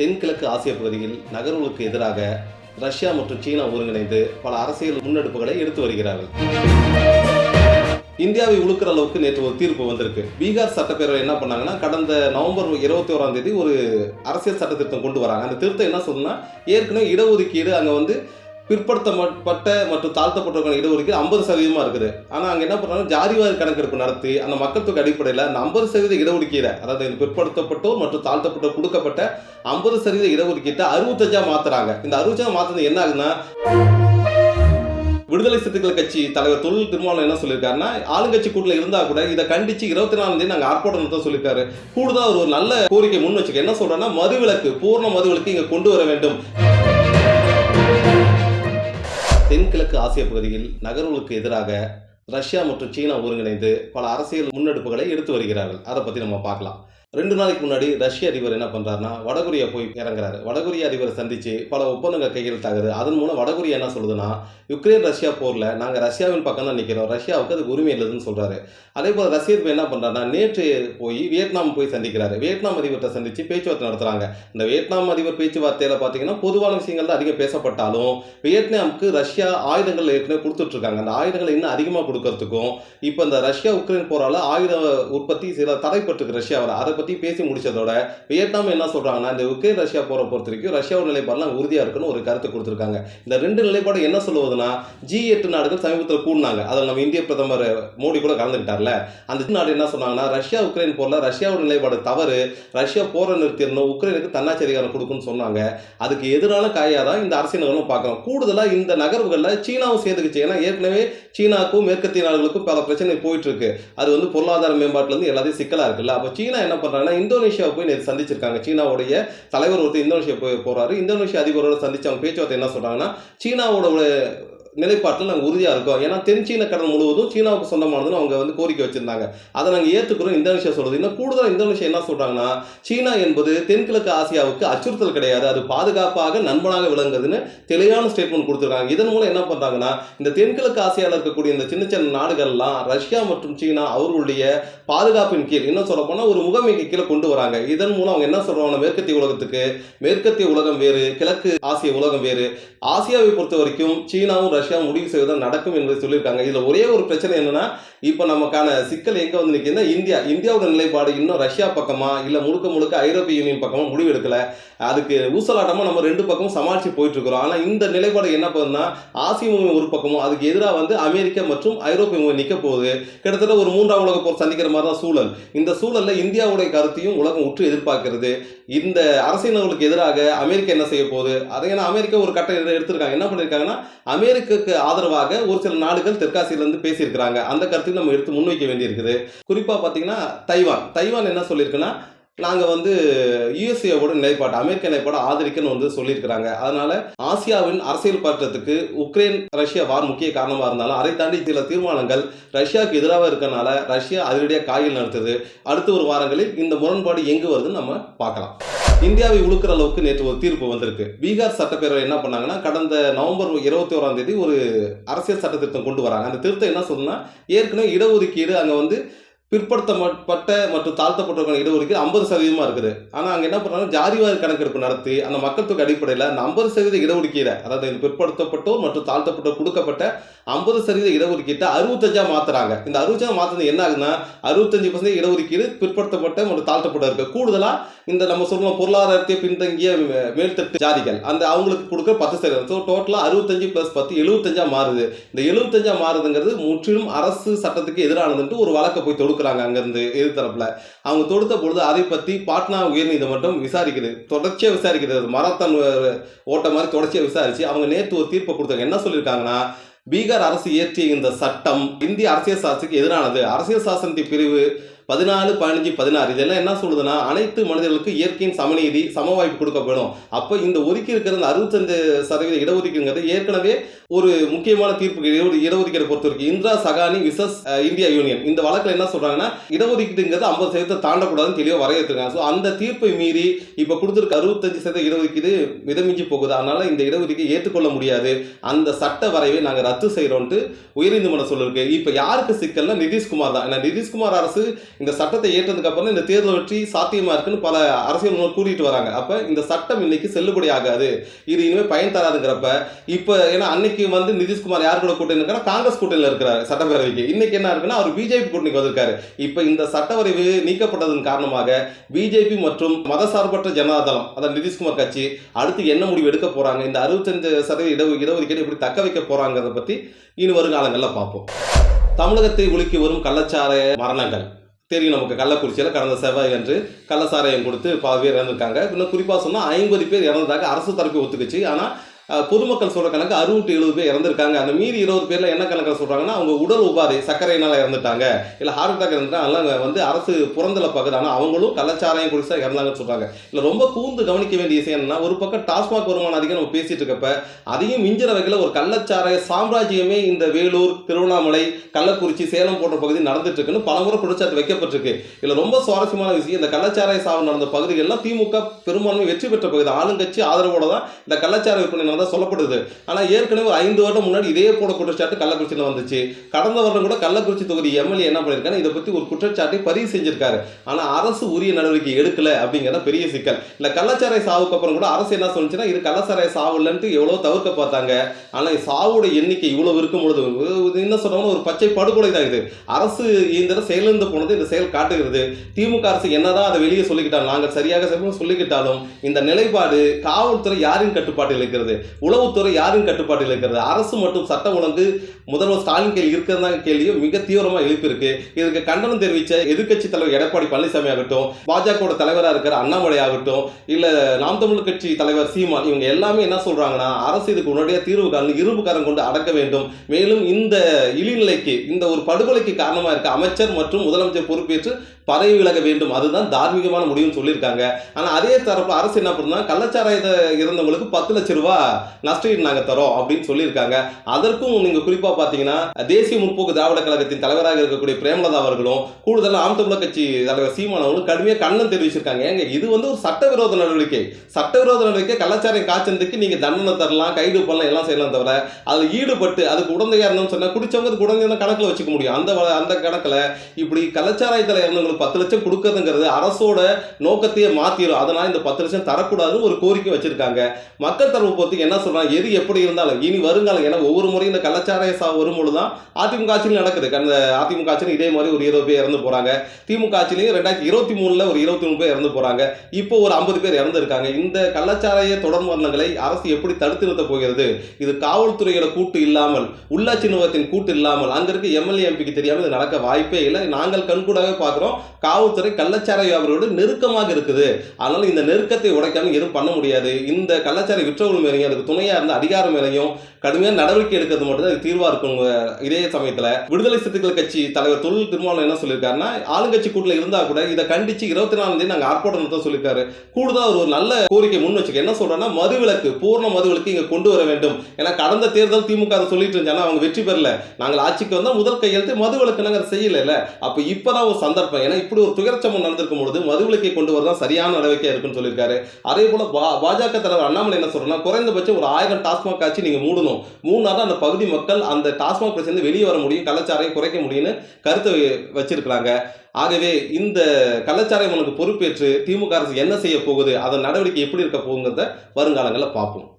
தென்கிழக்கு ஆசிய பகுதியில் நகர்வுகளுக்கு எதிராக ரஷ்யா மற்றும் சீனா ஒருங்கிணைந்து பல அரசியல் முன்னெடுப்புகளை எடுத்து வருகிறார்கள். இந்தியாவை உழுக்கிற அளவுக்கு நேற்று ஒரு தீர்ப்பு வந்திருக்கு. பீகார் சட்டப்பேரவை என்ன பண்ணாங்கன்னா கடந்த நவம்பர் இருபத்தி ஓராம் தேதி ஒரு அரசியல் சட்ட திருத்தம் கொண்டு வராங்க. அந்த திருத்தம் என்ன சொல்லுன்னா ஏற்கனவே இடஒதுக்கீடு அங்கே வந்து பிற்படுத்தப்பட்ட மற்றும் தாழ்த்தப்பட்டவர்கள் இடஒதுக்கீடு ஐம்பது சதவீதமாக இருக்குது. ஆனால் அங்கே என்ன பண்ணுறாங்க ஜாதிவாரி கணக்கெடுப்பு நடத்தி அந்த மக்கள் தொகை அடிப்படையில் அந்த ஐம்பது சதவீத இடஒதுக்கீடை அதாவது இந்த பிற்படுத்தப்பட்டோர் மற்றும் தாழ்த்தப்பட்டோர் கொடுக்கப்பட்ட ஐம்பது சதவீத இடஒதுக்கீட்டை அறுபத்தஞ்சா மாற்றுறாங்க இந்த அறுபத்தஞ்சா மாத்துறது என்ன ஆகுதுன்னா விடுதலை சிறுத்தைகள் கட்சி தலைவர் தொழில் திருமாவளவன் என்ன சொல்லியிருக்காருன்னா ஆளுங்கட்சி கூட்டில் இருந்தால் கூட இதை கண்டித்து இருபத்தி நாலாம் தேதி நாங்கள் ஆர்ப்பாட்டம் நடத்த சொல்லியிருக்காரு. கூடுதலாக அவர் ஒரு நல்ல கோரிக்கை முன் வச்சுக்க என்ன சொல்றேன்னா மதுவிலக்கு பூர்ண மதுவிலக்கு இங்கே கொண்டு வர வேண்டும். தென்கிழக்கு ஆசிய பகுதியில் நகர்வுகளுக்கு எதிராக ரஷ்யா மற்றும் சீனா ஒருங்கிணைந்து பல அரசியல் முன்னெடுப்புகளை எடுத்து வருகிறார்கள். அதை பற்றி நம்ம பார்க்கலாம். ரெண்டு நாளைக்கு முன்னாடி ரஷ்ய அதிபர் என்ன பண்ணுறாருன்னா வடகொரியா போய் இறங்குறாரு. வடகொரிய அதிபரை சந்திச்சு பல ஒப்பந்தங்கள் கையெழுத்தாகுது அதன் மூலம் வடகொரியா என்ன சொல்லுதுன்னா யுக்ரைன் ரஷ்யா போரில் நாங்கள் ரஷ்யாவின் பக்கம் தான் நிற்கிறோம் ரஷ்யாவுக்கு அதுக்கு உரிமை இல்லைன்னு சொல்கிறாரு அதே போல் ரஷ்ய அதிபர் என்ன பண்ணுறாருன்னா நேற்று போய் வியட்நாம் போய் சந்திக்கிறாரு. வியட்நாம் அதிபர்கிட்ட சந்தித்து பேச்சுவார்த்தை நடத்துகிறாங்க இந்த வியட்நாம் அதிபர் பேச்சுவார்த்தையில் பார்த்தீங்கன்னா பொதுவான விஷயங்கள் தான் அதிகம் பேசப்பட்டாலும் வியட்நாமுக்கு ரஷ்யா ஆயுதங்கள் ஏற்கனவே கொடுத்துட்ருக்காங்க. அந்த ஆயுதங்களை இன்னும் அதிகமாக கொடுக்கறதுக்கும் இப்போ இந்த ரஷ்யா உக்ரைன் போரால் ஆயுத உற்பத்தி சில தடைப்பட்டுருக்கு ரஷ்யாவில். அதை பற்றி பேசி முடிச்சதோட வியட்நாம் என்ன சொல்கிறாங்கன்னா இந்த உக்ரைன் ரஷ்யா போகிற பொறுத்த வரைக்கும் ரஷ்யாவோட நிலைப்பாடுலாம் உறுதியாக இருக்குன்னு ஒரு கருத்து கொடுத்துருக்காங்க. இந்த ரெண்டு நிலைப்பாடு என்ன சொல்லுவதுன்னா ஜி எட்டு நாடுகள் சமீபத்தில் கூடினாங்க. அதில் நம்ம இந்திய பிரதமர் மோடி கூட கலந்துக்கிட்டார்ல. அந்த நாடு என்ன சொன்னாங்கன்னா ரஷ்யா உக்ரைன் போரில் ரஷ்யாவோட நிலைப்பாடு தவறு ரஷ்யா போரை நிறுத்திடணும் உக்ரைனுக்கு தன்னாட்சி அதிகாரம் கொடுக்குன்னு சொன்னாங்க. அதுக்கு எதிரான காயாக தான் இந்த அரசியல் பார்க்குறோம் கூடுதலாக இந்த நகர்வுகளில் சீனாவும் சேர்ந்துக்குச்சு. ஏன்னா ஏற்கனவே சீனாவுக்கும் மேற்கத்திய நாடுகளுக்கும் பல பிரச்சனை போயிட்டு இருக்கு. அது வந்து பொருளாதார மேம்பாட்டிலேருந்து எல்லாத்தையும் சிக்கலாக இருக்குல்ல. அப்போ சீனா என்ன பண்ணுறாங்கன்னா இந்தோனேஷியாவை போய் நேற்று சந்திச்சிருக்காங்க. சீனாவுடைய தலைவர் ஒருத்தர் இந்தோனேஷியா போய் போறாரு. இந்தோனேஷியா அதிபரோட சந்திச்சு அவங்க பேச்சுவார்த்தை என்ன சொல்கிறாங்கன்னா சீனாவோட நிலைப்பாட்டில் நாங்கள் உறுதியாக இருக்கோம். ஏன்னா தென் சீன கடல் முழுவதும் சீனாவுக்கு சொந்தமானதுன்னு அவங்க வந்து கோரிக்கை வச்சிருந்தாங்க. அதை நாங்கள் ஏற்றுக்கிறோம் இந்தோனேஷியா சொல்கிறது இன்னும் கூடுதலாக இந்தோனேஷியா என்ன சொல்கிறாங்கன்னா சீனா என்பது தென்கிழக்கு ஆசியாவுக்கு அச்சுறுத்தல் கிடையாது. அது பாதுகாப்பாக நண்பனாக விளங்குதுன்னு தெளிவான ஸ்டேட்மெண்ட் கொடுத்துருக்காங்க. இதன் மூலம் என்ன பண்ணுறாங்கன்னா இந்த தென்கிழக்கு ஆசியாவில் இருக்கக்கூடிய இந்த சின்ன சின்ன நாடுகள்லாம் ரஷ்யா மற்றும் சீனா அவர்களுடைய பாதுகாப்பின் கீழ் இன்னும் சொல்ல போனால் ஒரு முகமைக்கு கீழே கொண்டு வராங்க. இதன் மூலம் அவங்க என்ன சொல்கிறாங்கன்னா மேற்கத்திய உலகத்துக்கு மேற்கத்திய உலகம் வேறு கிழக்கு ஆசிய உலகம் வேறு. ஆசியாவை பொறுத்த வரைக்கும் சீனாவும் ரஷ்யா முடிவு செய்வதும் நடக்கும் என்பதை சொல்லியிருக்காங்க. இதில் ஒரே ஒரு பிரச்சனை என்னன்னா இப்போ நமக்கான சிக்கல் எங்கே வந்து நிற்கிதுன்னா இந்தியா. இந்தியாவோட நிலைப்பாடு இன்னும் ரஷ்யா பக்கமா இல்லை முழுக்க முழுக்க ஐரோப்பிய யூனியன் பக்கமா முடிவு எடுக்கல. அதுக்கு ஊசலாட்டமாக நம்ம ரெண்டு பக்கமும் சமாளித்து போயிட்டு இருக்கிறோம் இந்த நிலைப்பாடு என்ன பண்ணுன்னா ஆசிய மூவி ஒரு பக்கமும் அதுக்கு எதிராக வந்து அமெரிக்கா மற்றும் ஐரோப்பிய மூவி நிற்க போகுது. கிட்டத்தட்ட ஒரு மூன்றாம் உலக போர் சந்திக்கிற மாதிரி தான் சூழல். இந்த சூழலில் இந்தியாவுடைய கருத்தையும் உலகம் உற்று எதிர்பார்க்கிறது. இந்த அரசியல்களுக்கு எதிராக அமெரிக்கா என்ன செய்ய போகுது? அதை ஏன்னா அமெரிக்கா ஒரு கட்டம் எடுத்திருக்காங்க. என்ன பண்ணிருக்காங்கன்னா அமெரிக்காவுக்கு ஆதரவாக ஒரு சில நாடுகள் தெற்காசியிலேருந்து பேசியிருக்கிறாங்க. அந்த கருத்தையும் நம்ம எடுத்து முன்வைக்க வேண்டியிருக்குது. குறிப்பாக பார்த்தீங்கன்னா தைவான். தைவான் என்ன சொல்லியிருக்குன்னா நாங்கள் வந்து யுஎஸ்ஏவோட நிலைப்பாடு அமெரிக்க நிலைப்பாடு ஆதரிக்கன்னு வந்து சொல்லியிருக்கிறாங்க. அதனால ஆசியாவின் அரசியல் பற்றத்துக்கு உக்ரைன் ரஷ்யா வார் முக்கிய காரணமாக இருந்தாலும் அதை தாண்டி சில தீர்மானங்கள் ரஷ்யாவுக்கு எதிராக இருக்கனால ரஷ்யா அதிரடியாக காய்கள் நடத்துது. அடுத்த ஒரு வாரங்களில் இந்த முரண்பாடு எங்கு வருதுன்னு நம்ம பார்க்கலாம். இந்தியாவை உழுக்கிற அளவுக்கு நேற்று ஒரு தீர்ப்பு வந்திருக்கு. பீகார் சட்டப்பேரவை என்ன பண்ணாங்கன்னா கடந்த நவம்பர் இருபத்தி ஓராம் தேதி ஒரு அரசியல் சட்ட திருத்தம் கொண்டு வராங்க. அந்த திருத்தம் என்ன சொல்லுன்னா ஏற்கனவே இடஒதுக்கீடு அங்கே வந்து பிற்படுத்தப்பட்ட மற்றும் தாழ்த்தப்பட்டவர்கள் இடஒதுக்கீடு ஐம்பது சதவீதமாக இருக்குது. ஆனால் அங்கே என்ன பண்ணுறாங்க ஜாதிவாரி கணக்கெடுப்பு நடத்தி அந்த மக்கள் தொகை அடிப்படையில் அந்த ஐம்பது சதவீத இடஒதுக்கீடை அதாவது இந்த பிற்படுத்தப்பட்டோர் மற்றும் தாழ்த்தப்பட்டோர் கொடுக்கப்பட்ட ஐம்பது சதவீத இடஒதுக்கீட்டை அறுபத்தஞ்சா மாற்றுறாங்க இந்த அறுபத்தஞ்சா மாற்றுறது என்ன ஆகுதுன்னா அறுபத்தஞ்சு பர்சன்ட் இடஒதுக்கீடு பிற்படுத்தப்பட்ட மற்றும் தாழ்த்தப்பட்ட இருக்குது கூடுதலாக இந்த நம்ம சொல்லுவோம் பொருளாதாரத்தை பின்தங்கிய மேல்தட்டு ஜாதிகள் அந்த அவங்களுக்கு கொடுக்க பத்து சதவீதம். ஸோ டோட்டலாக அறுபத்தஞ்சு ப்ளஸ் பத்து எழுபத்தஞ்சா மாறுது. இந்த எழுபத்தஞ்சா மாறுதுங்கிறது முற்றிலும் அரசு சட்டத்துக்கு எதிரானதுன்ட்டு ஒரு வழக்கை போய் தொடுக்கிறாங்க அங்கேருந்து எதிர்த்தரப்புல. அவங்க தொடுத்த பொழுது அதை பற்றி பாட்னா உயர்நீதிமன்றம் விசாரிக்குது. தொடர்ச்சியாக விசாரிக்கிறது மராத்தான் ஓட்ட மாதிரி தொடர்ச்சியாக விசாரிச்சு அவங்க நேற்று ஒரு தீர்ப்பை கொடுத்தாங்க. என்ன சொல்லியிருக்காங்கன்னா பீகார் அரசு இயற்றிய இந்த சட்டம் இந்திய அரசியல் சாசனத்துக்கு எதிரானது. அரசியல் சாசனத்தின் பிரிவு பதினாலு பதினஞ்சு பதினாறு இதெல்லாம் என்ன சொல்லுதுன்னா அனைத்து மனிதர்களுக்கு இயற்கையின் சமநீதி சம வாய்ப்பு கொடுக்கப்படும். அப்போ இந்த ஒதுக்கி இருக்கிற அந்த அறுபத்தஞ்சு சதவீத இடஒதுக்கீடுங்கிறது ஏற்கனவே ஒரு முக்கியமான தீர்ப்பு இட- இடஒதுக்கீடை பொறுத்த வரைக்கும் Indira Sawhney versus India union இந்த வழக்கில் என்ன சொல்றாங்கன்னா இடஒதுக்கீடுங்கிறது ஐம்பது சதவீதத்தை தாண்டக்கூடாதுன்னு தெளிவாக வரையறுத்துருக்காங்க. ஸோ அந்த தீர்ப்பை மீறி இப்போ கொடுத்துருக்க அறுபத்தஞ்சு சதவீத இடஒதுக்கீடு மிதமிஞ்சி போகுது. அதனால இந்த இடஒதுக்கீடு ஏற்றுக்கொள்ள முடியாது. அந்த சட்ட வரைவை நாங்கள் ரத்து செய்கிறோன்ட்டு உயர்நீதிமன்றம் சொல்லிருக்கு. இப்போ யாருக்கு சிக்கல்னா நிதிஷ்குமார் தான். ஏன்னா நிதிஷ்குமார் அரசு இந்த சட்டத்தை ஏற்றதுக்கப்புறம் இந்த தேர்தல் வெற்றி சாத்தியமாக இருக்குன்னு பல அரசியல் முன்னோர் கூறிட்டு வராங்க. அப்போ இந்த சட்டம் இன்னைக்கு செல்லுபடி ஆகாது. இது இனிமேல் பயன் தராதுங்கிறப்ப இப்போ ஏன்னா அன்னைக்கு வந்து நிதிஷ்குமார் யார் கூட கூட்டணி இருக்காரு காங்கிரஸ் கூட்டணியில் இருக்கிறார் சட்டப்பேரவைக்கு. இன்னைக்கு என்ன இருக்குன்னா அவர் பிஜேபி கூட்டணிக்கு வந்திருக்காரு. இப்போ இந்த சட்டவரைவு நீக்கப்பட்டதன் காரணமாக பிஜேபி மற்றும் மதசார்பற்ற ஜனதாதளம் அதாவது நிதிஷ்குமார் கட்சி அடுத்து என்ன முடிவு எடுக்க போகிறாங்க இந்த அறுபத்தஞ்சு சதவீத இட இடஒதுக்கீடு எப்படி தக்க வைக்க போகிறாங்கிறத பற்றி இனி வருங்காலங்களில் பார்ப்போம். தமிழகத்தை உலுக்கி வரும் கள்ளச்சாராய மரணங்கள். தெரியும் நமக்கு கள்ளக்குறிச்சியில் கடந்த செவ்வாய் அன்று கள்ளசாராயம் கொடுத்து பல பேர் இறந்துருக்காங்க. இன்னும் குறிப்பாக சொன்னால் ஐம்பது பேர் இறந்ததாக அரசு தரப்பு ஒத்துக்குச்சு. ஆனால் பொதுமக்கள் சொல்கிற கணக்கு அறுபது எழுபது பேர் இறந்திருக்காங்க. அந்த மீதி இருபது பேரில் என்ன கணக்கில் சொல்கிறாங்கன்னா அவங்க உடல் உபாதை சர்க்கரையினால் இறந்துட்டாங்க. இல்லை ஹார்ட் அட்டாக் இறந்துட்டாங்க அதெல்லாம் வந்து அரசு புறந்தல பகுதி. ஆனால் அவங்களும் கள்ளச்சாராயம் குறித்து இறந்தாங்கன்னு சொல்கிறாங்க இல்லை ரொம்ப கூர்ந்து கவனிக்க வேண்டிய விஷயம் என்னன்னா ஒரு பக்கம் டாஸ்மாக் வருமானம் அதிகம் நம்ம பேசிட்டு இருக்கப்ப அதையும் மிஞ்சிற வகையில் ஒரு கள்ளச்சார சாம்ராஜ்யமே இந்த வேலூர் திருவண்ணாமலை கள்ளக்குறிச்சி சேலம் போன்ற பகுதி நடந்துட்டு இருக்குன்னு பலமுறை குற்றச்சாட்டு வைக்கப்பட்டிருக்கு. இல்லை ரொம்ப சுவாரஸ்யமான விஷயம் இந்த கள்ளச்சாராய சாவு நடந்த பகுதிகள்லாம் திமுக பெரும்பான்மை வெற்றி பெற்ற பகுதி. ஆளுங்கட்சி ஆதரவோட தான் இந்த கள்ளச்சார விற்பனை நடந்தா சொல்லப்படுது. ஆனால் ஏற்கனவே ஐந்து வருடம் முன்னாடி இதே போல குற்றச்சாட்டு கள்ளக்குறிச்சியில் வந்துச்சு. கடந்த வருடம் கூட கள்ளக்குறிச்சி தொகுதி எம்எல்ஏ என்ன பண்ணிருக்காரு? இதை பற்றி ஒரு குற்றச்சாட்டை பதிவு செஞ்சிருக்காரு. ஆனால் அரசு உரிய நடவடிக்கை எடுக்கல அப்படிங்கிறத பெரிய சிக்கல். இந்த கள்ளச்சாரை சாவுக்கு அப்புறம் கூட அரசு என்ன சொல்லுச்சுன்னா இது கள்ளச்சாரை சாவு இல்லைன்ட்டு எவ்வளோ தவிர்க்க பார்த்தாங்க. ஆனால் சாவோட எண்ணிக்கை இவ்வளோ இருக்கும் பொழுது என்ன சொல்றாங்கன்னா ஒரு பச்சை படுகொலை தான் இது. அரசு இயந்திரம் செயலிருந்து போனது இந்த செயல் காட்டுகிறது. திமுக அரசு என்னதான் அதை வெளியே சொல்லிக்கிட்டாலும் நாங்கள் சரியாக செய்வோம் சொல்லிக்கிட்டாலும் இந்த நிலைப்பாடு காவல்துறை யாரின் கட்டுப்பாட்டில் இருக்கிறது? உளவுத்துறை யாரின் கட்டுப்பாட்டில் இருக்கிறது? அரசு மற்றும் சட்டம் ஒழுங்கு முதல்வர் ஸ்டாலின் கையில் இருக்கிறதா? கேள்வியும் மிக தீவிரமாக எழுப்பியிருக்கு. இதுக்கு கண்டனம் தெரிவித்த எதிர்க்கட்சி தலைவர் எடப்பாடி பழனிசாமி ஆகட்டும் பாஜக தலைவராக இருக்கிற அண்ணாமலை ஆகட்டும் இல்லை நாம் தமிழ் கட்சி தலைவர் சீமான் இவங்க எல்லாமே என்ன சொல்றாங்கன்னா அரசு இதுக்கு உடனடியாக தீர்வு காணும் இரும்பு கொண்டு அடக்க வேண்டும். மேலும் இந்த இழிநிலைக்கு இந்த ஒரு படுகொலைக்கு காரணமாக இருக்க அமைச்சர் மற்றும் முதலமைச்சர் பொறுப்பேற்று பதவி விலக வேண்டும். அதுதான் தார்மீகமான முடிவுன்னு சொல்லியிருக்காங்க. ஆனால் அதே தரப்பு அரசு என்ன பண்ணுன்னா கள்ளச்சாராயத்தை இறந்தவங்களுக்கு பத்து லட்சம் ரூபாய் நஷ்டஈடு நாங்கள் தரோம் அப்படின்னு சொல்லியிருக்காங்க. அதற்கும் நீங்கள் குறிப்பாக பார்த்தீங்கன்னா தேசிய முற்போக்கு திராவிட கழகத்தின் தலைவராக இருக்கக்கூடிய பிரேமலதா அவர்களும் கூடுதலாக ஆம் தமிழர் கட்சி தலைவர் சீமான் அவர்களும் கடுமையா கண்ணம் தெரிவிச்சிருக்காங்க. ஏங்க இது வந்து ஒரு சட்டவிரோத நடவடிக்கை. சட்டவிரோத நடவடிக்கை கள்ளச்சாரம் காய்ச்சதுக்கு நீங்கள் தண்டனை தரலாம் கைது பண்ணலாம் எல்லாம் செய்யலாம் தவிர அதில் ஈடுபட்டு அதுக்கு உடந்தையா இருந்தோம்னு சொன்னால் குடிச்சவங்க அதுக்கு கணக்கில் வச்சுக்க முடியும். அந்த வ- அந்த கணக்கில் இப்படி கலாச்சாரத்தில் இறந்தவங்களுக்கு பத்து லட்சம் கொடுக்கறதுங்கிறது அரசோட நோக்கத்தையே மாத்திரும். அதனால இந்த பத்து லட்சம் தரக்கூடாதுன்னு ஒரு கோரிக்கை வச்சிருக்காங்க. மக்கள் தரப்பு பொறுத்து என்ன சொல்றாங்க? எது எப்படி இருந்தாலும் இனி வருங்காலம் ஏன்னா ஒவ்வொரு முறையும் இந்த கள்ளச்சாராய சா வரும்பொழுது தான் அதிமுக ஆட்சியில் நடக்குது. அந்த அதிமுக ஆட்சியில் இதே மாதிரி ஒரு இருபது பேர் இறந்து போறாங்க. திமுக ஆட்சியிலையும் ரெண்டாயிரத்தி இருபத்தி மூணுல ஒரு இருபத்தி மூணு பேர் இறந்து போறாங்க. இப்போ ஒரு ஐம்பது பேர் இறந்துருக்காங்க. இந்த கள்ளச்சாராய தொடர் மரணங்களை அரசு எப்படி தடுத்து நிறுத்தப் போகிறது? இது காவல்துறையோட கூட்டு இல்லாமல் உள்ளாட்சி நிறுவனத்தின் கூட்டு இல்லாமல் அங்க இருக்க எம்எல்ஏ எம்பிக்கு தெரியாமல் இது நடக்க வாய்ப்பே இல்லை. நாங்கள் கண்கூடாவே பார்க்குறோம். காவல்துறை கள்ளச்சாரை வியாபாரியோடு நெருக்கமாக இருக்குது. அதனால இந்த நெருக்கத்தை உடைக்காம எதுவும் பண்ண முடியாது. இந்த கள்ளச்சாரை விற்றவர்கள் மேலையும் அதுக்கு துணையா இருந்த அதிகாரம் மேலையும் கடுமையான நடவடிக்கை எடுக்கிறது மட்டும் தான் தீர்வா இருக்கும். இதே சமயத்துல விடுதலை சிறுத்தைகள் கட்சி தலைவர் தொழில் திருமாவளவன் என்ன சொல்லியிருக்காருன்னா ஆளுங்கட்சி கூட்டில் இருந்தா கூட இதை கண்டிச்சு இருபத்தி நாலாம் தேதி நாங்க ஆர்ப்பாட்டம் நடத்த சொல்லியிருக்காரு. கூடுதலா ஒரு நல்ல கோரிக்கை முன் வச்சுக்க என்ன சொல்றேன்னா மதுவிலக்கு பூர்ண மதுவிலக்கு இங்க கொண்டு வர வேண்டும். ஏன்னா கடந்த தேர்தல் திமுக அதை சொல்லிட்டு இருந்தாங்கன்னா அவங்க வெற்றி பெறல. நாங்கள் ஆட்சிக்கு வந்தா முதல் கையெழுத்து மதுவிலக்கு நாங்கள் செய்யல அப்ப இப்பதான் ஒரு சந்தர்ப்பம். ஏன்னா இப்படி ஒரு துயரச்சம்பம் நடந்திருக்கும் பொழுது மதுவிலக்கை கொண்டு வரதான் சரியான நடவடிக்கை இருக்குன்னு சொல்லியிருக்காரு. அதே போல பா- பாஜக தலைவர் அண்ணாமலை என்ன சொல்றேன்னா குறைந்தபட்சம் ஒரு ஆயிரம் டாஸ்மாக் ஆட்சி நீங்க மூடணும். மூணாதான் அந்த பகுதி மக்கள் அந்த டாஸ்மாக் பிரச்சனை வெளியே வர முடியும் கள்ளச்சாரையும் குறைக்க முடியும்னு கருத்தை வச்சிருக்கிறாங்க. ஆகவே இந்த கலாச்சாரம் உனக்கு பொறுப்பேற்று திமுக அரசு என்ன செய்ய போகுது அதன் நடவடிக்கை எப்படி இருக்க போகுங்கிறத வருங்காலங்களில் பார்ப்போம்.